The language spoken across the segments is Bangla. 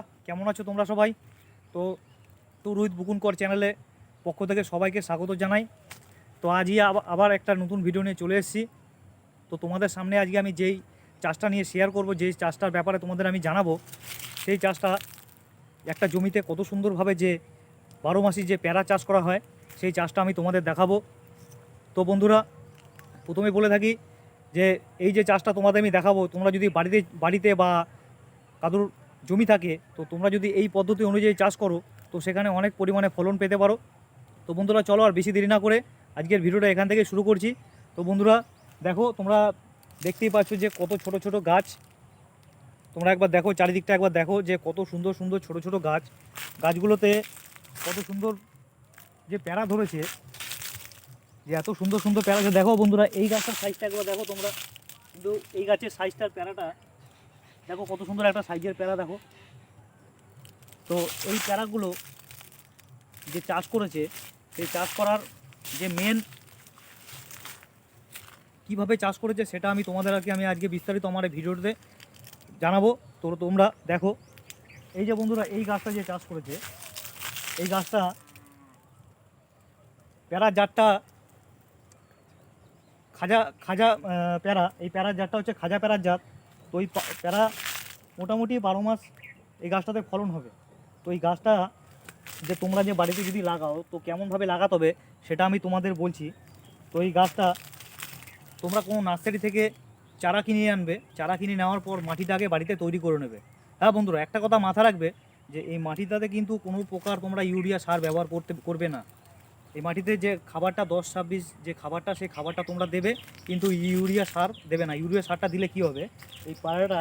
কেমন আছো তোমরা সবাই? তো তো রোহিত বুকুনকর চ্যানেলে পক্ষ থেকে সবাইকে স্বাগত জানাই। তো আজই আবা- আবার একটা নতুন ভিডিও নিয়ে চলে এসেছি। তো তোমাদের সামনে আজকে আমি যেই চাষটা নিয়ে শেয়ার করব, যেই চাষটার ব্যাপারে তোমাদের আমি জানাব, সেই চাষটা একটা জমিতে কত সুন্দরভাবে যে বারো মাসি যে প্যারা চাষ করা হয়, সেই চাষটা আমি তোমাদের দেখাবো। তো বন্ধুরা, প্রথমে বলে থাকি যে, এই যে চাষটা তোমাদের আমি দেখাবো, তোমরা যদি বাড়িতে বাড়িতে বা কাদুর জমি থাকে, তো তোমরা যদি এই পদ্ধতি অনুযায়ী চাষ করো, তো সেখানে অনেক পরিমাণে ফলন পেতে পারো। তো বন্ধুরা, চলো আর বেশি দেরি না করে আজকের ভিডিওটা এখান থেকে শুরু করছি। তো বন্ধুরা, দেখো, তোমরা দেখতেই পাচ্ছ যে কত ছোট ছোট গাছ। তোমরা একবার দেখো, চারিদিকটা একবার দেখো যে কত সুন্দর সুন্দর ছোট ছোট গাছ। গাছগুলোতে কত সুন্দর যে প্যারা ধরেছে, যে এত সুন্দর সুন্দর প্যারা। দেখো বন্ধুরা, এই গাছটার সাইজটা একবার দেখো তোমরা। কিন্তু এই গাছের সাইজটার প্যারাটা দেখো কত সুন্দর একটা সাইজের প্যারা, দেখো। তো এই প্যারাগুলো যে চাষ করেছে সেই চাষ করার যে মেন কীভাবে চাষ করেছে সেটা আমি তোমাদের আর কি আমি আজকে বিস্তারিত আমার এই ভিডিওতে জানাব। তো তোমরা দেখো, এই যে বন্ধুরা, এই গাছটা যে চাষ করেছে, এই গাছটা প্যারা জাতটা, খাজা খাজা প্যারা, এই প্যারার জাতটা হচ্ছে খাজা প্যারার জাত। তো ওই প্যারা মোটামুটি বারো মাস এই গাছটাতে ফলন হবে, তো এই গাছটা যে তোমরা যে বাড়িতে যদি লাগাও, তো কেমনভাবে লাগাতে হবে সেটা আমি তোমাদের বলছি। তো এই গাছটা তোমরা কোনো নার্সারি থেকে চারা কিনে আনবে, চারা কিনে নেওয়ার পর মাটিটাকে বাড়িতে তৈরি করে নেবে। হ্যাঁ বন্ধুরা, একটা কথা মাথা রাখবে যে এই মাটিটাতে কিন্তু কোনো প্রকার তোমরা ইউরিয়া সার ব্যবহার করতে, করবে না। এই মাটিতে যে খাবারটা দশ ছাব্বিশ যে খাবারটা, সেই খাবারটা তোমরা দেবে, কিন্তু ইউরিয়া সার দেবে না। ইউরিয়া সারটা দিলে কি হবে? এই পায়রাটা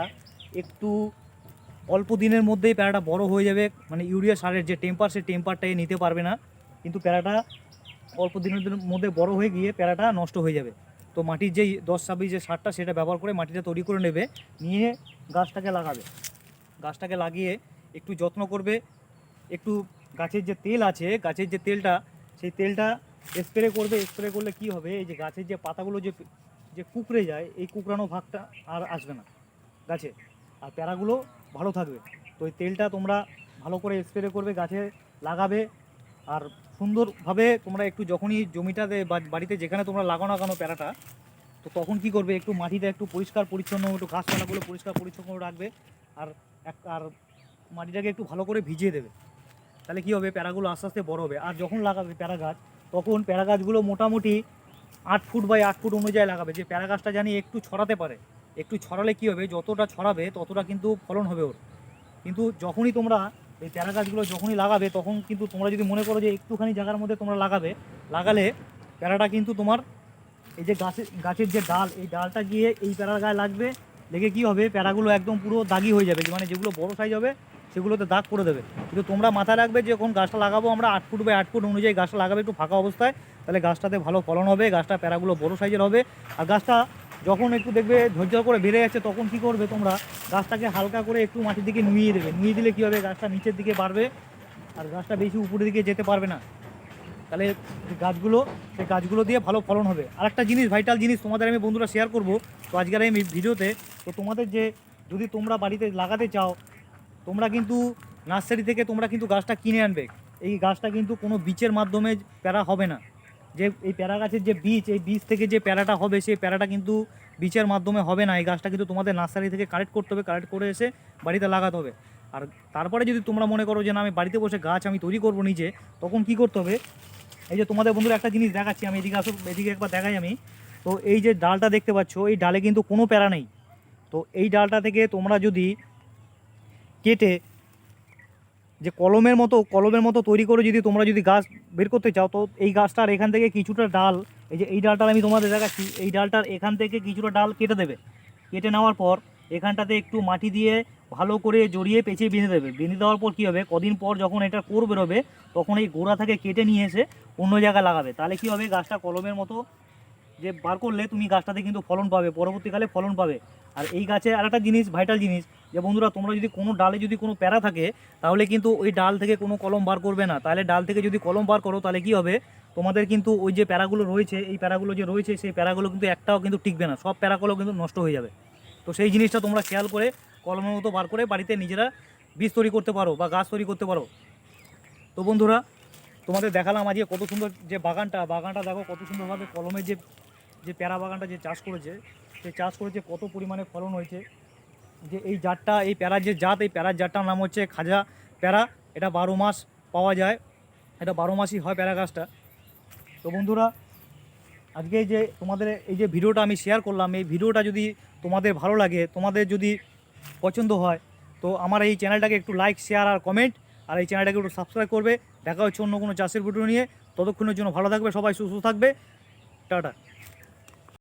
একটু অল্প দিনের মধ্যেই প্যারাটা বড় হয়ে যাবে। মানে ইউরিয়া সারের যে টেম্পার সেই টেম্পারটা এ নিতে পারবে না। কিন্তু প্যারাটা অল্প দিনের মধ্যে বড় হয়ে গিয়ে প্যারাটা নষ্ট হয়ে যাবে। তো মাটির যেই দশ ছাব্বিশ যে সারটা, সেটা ব্যবহার করে মাটিটা তৈরি করে নেবে, নিয়ে গাছটাকে লাগাবে। গাছটাকে লাগিয়ে একটু যত্ন করবে। একটু গাছের যে তেল আছে, গাছের যে তেলটা সেই তেলটা স্প্রে করবে স্প্রে করলে কি হবে? এই যে গাছের যে পাতাগুলো যে যে কুকড়ে যায়, এই কুকড়ানো ভাগটা আর আসবে না গাছে। আর প্যারাগুলো ভালো থাকবে। তো এই তেলটা তোমরা ভালো করে স্প্রে করবে, গাছে লাগাবে। আর সুন্দরভাবে তোমরা একটু যখনই জমিটাতে বাড়িতে যেখানে তোমরা লাগাও না কেন প্যারাটা, তো তখন কি করবে? একটু মাটিটা একটু পরিষ্কার পরিচ্ছন্ন, একটু ঘাস গাছপালাগুলো পরিষ্কার পরিচ্ছন্ন রাখবে। আর এক, আর মাটিটাকে একটু ভালো করে ভিজিয়ে দেবে। তাহলে কী হবে? প্যারাগুলো আস্তে আস্তে বড় হবে। আর যখন লাগাবে প্যারা গাছ, তখন প্যারা গাছগুলো মোটামুটি আট ফুট বাই আট ফুট অনুযায়ী লাগাবে। যে প্যারা গাছটা জানি একটু ছড়াতে পারে। একটু ছড়ালে কী হবে? যতটা ছড়াবে, ততটা কিন্তু ফলন হবে ওর। কিন্তু যখনই তোমরা এই প্যারা গাছগুলো যখনই লাগাবে, তখন কিন্তু তোমরা যদি মনে করো যে একটুখানি জায়গার মধ্যে তোমরা লাগাবে, লাগালে প্যারাটা কিন্তু তোমার এই যে গাছের গাছের যে ডাল, এই ডালটা গিয়ে এই প্যারার গায়ে লাগবে। লেগে কী হবে? প্যারাগুলো একদম পুরো দাগি হয়ে যাবে। মানে যেগুলো বড় সাইজ হবে সেগুলোতে দাগ করে দেবে। কিন্তু তোমরা মাথায় রাখবে যে যখন গাছটা লাগাবো আমরা আট ফুট বাই আট ফুট অনুযায়ী গাছটা লাগাবে একটু ফাঁকা অবস্থায়, তাহলে গাছটাতে ভালো ফলন হবে গাছটা প্যারাগুলো বড় সাইজের হবে। আর গাছটা যখন একটু দেখবে ধৈর্য করে বেড়ে যাচ্ছে তখন কি করবে তোমরা? গাছটাকে হালকা করে একটু মাটির দিকে নুইয়ে দেবে। নুইয়ে দিলে কী হবে? গাছটা নিচের দিকে বাড়বে আর গাছটা বেশি উপরের দিকে যেতে পারবে না। তাহলে গাছগুলো, সেই গাছগুলো দিয়ে ভালো ফলন হবে। আর একটা জিনিস ভাইটাল জিনিস তোমাদের আমি বন্ধুরা শেয়ার করব। তো আজকের এই ভিডিওতে, তো তোমাদের যে যদি তোমরা বাড়িতে লাগাতে চাও তোমরা কিন্তু নার্সারি থেকে তোমরা কিন্তু গাছটা কিনে আনবে। এই গাছটা কিন্তু কোনো বীজের মাধ্যমে প্যারা হবে না। যে এই প্যারা গাছের যে বীজ, এই বীজ থেকে যে প্যারাটা হবে, সেই প্যারাটা কিন্তু বীজের মাধ্যমে হবে না। এই গাছটা কিন্তু তোমাদের নার্সারি থেকে কালেক্ট করতে হবে, কালেক্ট করে এসে বাড়িতে লাগাতে হবে। আর তারপরে যদি তোমরা মনে করো যে না, আমি বাড়িতে বসে গাছ আমি তৈরি করব নিজে, তখন কি করতে হবে? এই যে তোমাদের বন্ধুরা একটা জিনিস দেখাচ্ছি, আমি এদিকে আসো, এদিকে একবার দেখাই আমি। তো এই যে ডালটা দেখতে পাচ্ছ, এই ডালে কিন্তু কোনো প্যারা নেই। তো এই ডালটা থেকে তোমরা যদি কেটে যে কলমের মতো কলমের মতো তৈরি করে যদি তোমরা যদি গাছ বের করতে চাও, তো এই গাছটার এখান থেকে কিছুটা ডাল, এই যে এই ডালটার আমি তোমাদের দেখাচ্ছি, এই ডালটার এখান থেকে কিছুটা ডাল কেটে দেবে। কেটে নেওয়ার পর এখানটাতে একটু মাটি দিয়ে ভালো করে জড়িয়ে পেঁচিয়ে বেঁধে দেবে। বেঁধে দেওয়ার পর কী হবে? কদিন পর যখন এটা কোর বেরোবে, তখন এই গোড়া থেকে কেটে নিয়ে এসে অন্য জায়গায় লাগাবে। তাহলে কী হবে? গাছটা কলমের মতো যে বার করলে তুমি গাছটাতে কিন্তু ফলন পাবে, পরবর্তীকালে ফলন পাবে। আর এই গাছে আর একটা জিনিস ভাইটাল জিনিস যে বন্ধুরা, তোমরা যদি কোনো ডালে যদি কোনো প্যারা থাকে, তাহলে কিন্তু ওই ডাল থেকে কোনো কলম বার করবে না। তাহলে ডাল থেকে যদি কলম বার করো, তাহলে কি হবে? তোমাদের কিন্তু ওই যে প্যারাগুলো রয়েছে, এই প্যারাগুলো যে রয়েছে, সেই প্যারাগুলো কিন্তু একটাও কিন্তু টিকবে না। সব প্যারাগুলো কিন্তু নষ্ট হয়ে যাবে। তো সেই জিনিসটা তোমরা খেয়াল করে কলমের মতো বার করে বাড়িতে নিজেরা বীজ তৈরি করতে পারো বা গাছ তৈরি করতে পারো। তো বন্ধুরা, তোমাদের দেখালাম আজকে কত সুন্দর যে বাগানটা। বাগানটা দেখো কত সুন্দরভাবে কলমের যে যে প্যারা বাগানটা যে চাষ করেছে, সে চাষ করেছে কত পরিমাণে ফলন হয়েছে। যে এই জাতটা, এই প্যারার যে জাত, এই প্যারার জাতটার নাম হচ্ছে খাজা প্যারা। এটা বারো মাস পাওয়া যায়। এটা বারো মাসই হয় প্যারা গাছটা। তো বন্ধুরা, আজকে যে তোমাদের এই যে ভিডিওটা আমি শেয়ার করলাম, এই ভিডিওটা যদি তোমাদের ভালো লাগে, তোমাদের যদি পছন্দ হয়, তো আমার এই চ্যানেলটাকে একটু লাইক শেয়ার আর কমেন্ট আর এই চ্যানেলটাকে একটু সাবস্ক্রাইব করবে। দেখা হচ্ছে অন্য কোনো চাষের ভিডিও নিয়ে। ততক্ষণের জন্য ভালো থাকবে, সবাই সুস্থ থাকবে। টাটা।